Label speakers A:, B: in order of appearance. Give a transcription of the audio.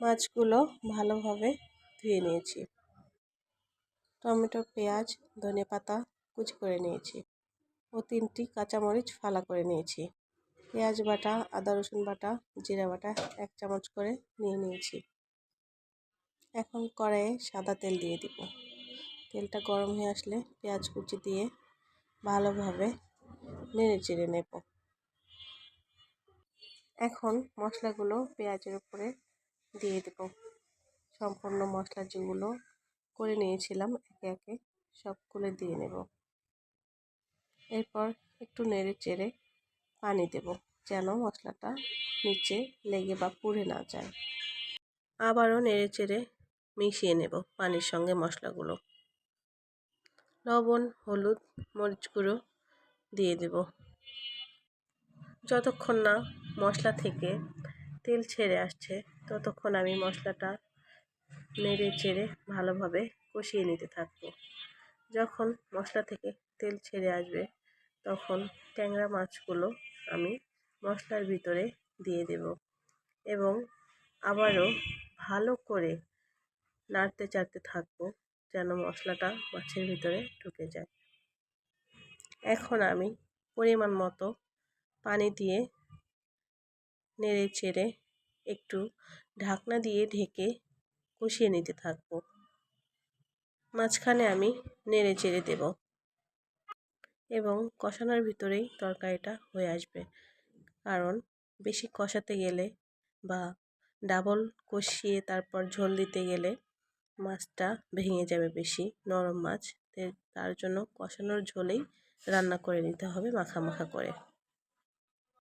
A: মাছগুলো ভালোভাবে ধুয়ে নিয়েছি। টমেটো, পেঁয়াজ, ধনে পাতা কুচি করে নিয়েছি ও তিনটি কাঁচামরিচ ফালা করে নিয়েছি। পেঁয়াজ বাটা, আদা, রসুন বাটা, জিরা বাটা এক চামচ করে নিয়ে নিয়েছি। এখন কড়াইয়ে সাদা তেল দিয়ে দিব। তেলটা গরম হয়ে আসলে পেঁয়াজ কুচি দিয়ে ভালোভাবে নেড়ে চেড়ে নেব। এখন মশলাগুলো পেঁয়াজের উপরে দিয়ে দেব। সম্পূর্ণ মশলা যেগুলো করে নিয়েছিলাম একে একে সবগুলো দিয়ে নেব। এরপর একটু নেড়ে চেড়ে পানি দেব যেন মশলাটা নিচে লেগে বা পুড়ে না যায়। আবারও নেড়ে চেড়ে মিশিয়ে নেব পানির সঙ্গে মশলাগুলো। লবণ, হলুদ, মরিচ গুঁড়ো দিয়ে দেব। যতক্ষণ না মশলা থেকে তেল ছেড়ে আসছে, ততক্ষণ আমি মশলাটা নেড়ে চেড়ে ভালোভাবে কষিয়ে নিতে থাকব। যখন মশলা থেকে তেল ছেড়ে আসবে, তখন ট্যাংরা মাছগুলো আমি মশলার ভিতরে দিয়ে দেব এবং আবারও ভালো করে নাড়তে চাড়তে থাকব যেন মশলাটা মাছের ভিতরে ঢুকে যায়। এখন আমি পরিমাণ মতো পানি দিয়ে নেড়ে চেড়ে একটু ঢাকনা দিয়ে ঢেকে কষিয়ে নিতে থাকব। মাঝখানে আমি নেড়ে চেড়ে দেব। এবং কষানোর ভিতরেই তরকারিটা হয়ে আসবে। কারণ বেশি কষাতে গেলে বা ডাবল কষিয়ে তারপর ঝোল দিতে গেলে মাছটা ভেঙে যাবে বেশি, নরম মাছ। তার জন্য কষানোর ঝোলেই রান্না করে নিতে হবে মাখা মাখা করে।